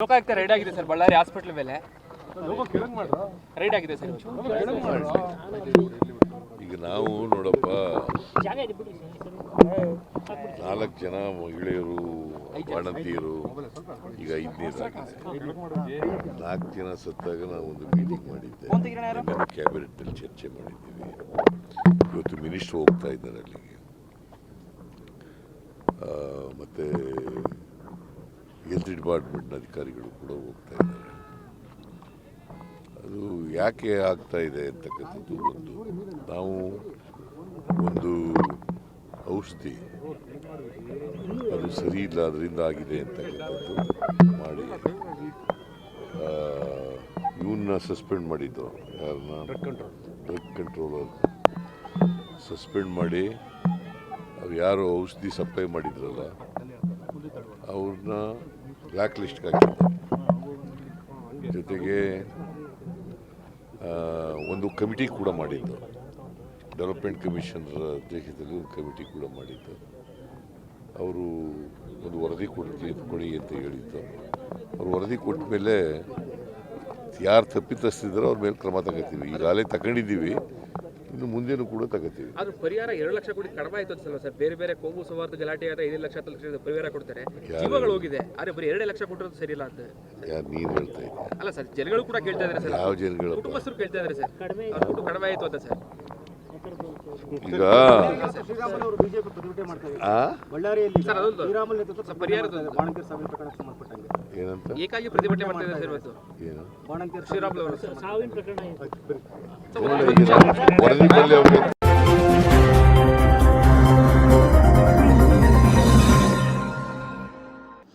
Lokayukta raid ಆಗಿದೆ sir Ballari hospital ಮೇಲೆ. Raid ಆಗಿದೆ ಸರ್ ಈಗ ನಾವು ನೋಡಪ್ಪ ನಾಲ್ಕು ಜನ ಮಹಿಳೆಯರು ಬಾಣಂತಿಯರು ಈಗ ಐದನೇದಾಗಿದೆ. ನಾಲ್ಕು ಜನ ಸತ್ತಾಗ ನಾವು ಒಂದು ಮೀಟಿಂಗ್ ಮಾಡಿದ್ದೆ. ಕ್ಯಾಬಿನೆಟ್ನಲ್ಲಿ ಚರ್ಚೆ ಮಾಡಿದ್ದೀವಿ. ಇವತ್ತು ಮಿನಿಸ್ಟರ್ ಹೋಗ್ತಾ ಇದ್ದಾರೆ ಅಲ್ಲಿಗೆ. ಮತ್ತೆ ಹೆಲ್ತ್ ಡಿಪಾರ್ಟ್ಮೆಂಟ್ನ ಅಧಿಕಾರಿಗಳು ಕೂಡ ಹೋಗ್ತಾ ಇದ್ದಾರೆ. ಅದು ಯಾಕೆ ಆಗ್ತಾ ಇದೆ ಅಂತಕ್ಕಂಥದ್ದು ಒಂದು ನಾವು ಒಂದು ಔಷಧಿ ಅದು ಸರಿ ಇಲ್ಲ ಅದರಿಂದ ಆಗಿದೆ ಅಂತಕ್ಕಂಥದ್ದು ಮಾಡಿ ಇವನ್ನ ಸಸ್ಪೆಂಡ್ ಮಾಡಿದ್ದು ಯಾರನ್ನ? ಡ್ರಗ್ ಕಂಟ್ರೋಲರ್ ಸಸ್ಪೆಂಡ್ ಮಾಡಿ ಅವ್ರು ಯಾರು ಔಷಧಿ ಸಪ್ಲೈ ಮಾಡಿದ್ರಲ್ಲ ಅವ್ರನ್ನ ಬ್ಲ್ಯಾಕ್ ಲಿಸ್ಟ್ಗೆ ಹಾಕಿದ್ದಾರೆ ಜೊತೆಗೆ ಒಂದು ಕಮಿಟಿ ಕೂಡ ಮಾಡಿದ್ದು. ಡೆವಲಪ್ಮೆಂಟ್ ಕಮಿಷನರ್ ಅಧ್ಯಕ್ಷತೆಯಲ್ಲಿ ಒಂದು ಕಮಿಟಿ ಕೂಡ ಮಾಡಿದ್ದು. ಅವರು ಒಂದು ವರದಿ ಕೊಡ್ತೀವಿ ಕೊಡಿ ಅಂತ ಹೇಳಿದ್ದು. ಅವರು ವರದಿ ಕೊಟ್ಟ ಮೇಲೆ ಯಾರು ತಪ್ಪಿತಸ್ತಿದ್ರೋ ಅವ್ರ ಮೇಲೆ ಕ್ರಮ ತಗೋತೀವಿ. ಈಗಾಗಲೇ ತಗೊಂಡಿದ್ದೀವಿ. ಇನ್ನು ಮುಂದಿನ ಕೂಡ ತಗೋತೀವಿ. ಅದು ಪರಿಹಾರ ಎರಡು ಲಕ್ಷ ಕೋಟಿ ಕಡಿಮೆ ಆಯ್ತು ಅನ್ಸಲ್ಲ ಸರ್? ಬೇರೆ ಬೇರೆ ಕೋಮು ಸೌಹಾರ್ದ ಗಲಾಟೆ ಆದ್ರೆ ಐದು ಲಕ್ಷ ಹತ್ತು ಲಕ್ಷ ಪರಿಹಾರ ಕೊಡ್ತಾರೆ. ಜೀವಗಳು ಹೋಗಿದೆ. ಆದ್ರೆ ಬರೀ ಎರಡು ಲಕ್ಷ ಕೊಟ್ಟಿರೋದು ಸರಿ ಇಲ್ಲ ಅಂತ. ಯಾರು ನೀನು ಹೇಳ್ತಾ ಅಲ್ಲ ಸರ್ ಜನಗಳು ಕೂಡ ಕೇಳ್ತಾ ಇದ್ದಾರೆ ಸರ್. ಯಾವ ಜನಗಳು ಕುಟುಂಬಸ್ಥರು ಕೇಳ್ತಾ ಇದ್ದಾರೆ ಸರ್. ಕಡಿಮೆ ಆಯ್ತು ಅಂತ ಸರ್. ಈಗ ಏನಂತ? ಏಕಾಗಿ ಪ್ರತಿಭಟನೆ ಮಾಡ್ತಾ ಇದ್ದಾರೆ ಸರ್ ಇವತ್ತು. ಏನು? ಬಾಣಂತಿಯರ್ ಶ್ರೀರಾಮುಲು ಅವರು ಸಾವಿನ ಪ್ರಕರಣ ನೋಡಿ ಈಗ ನಾವು ವರದಿ ಬರಲಿ ಅವ್ರಿಗೆ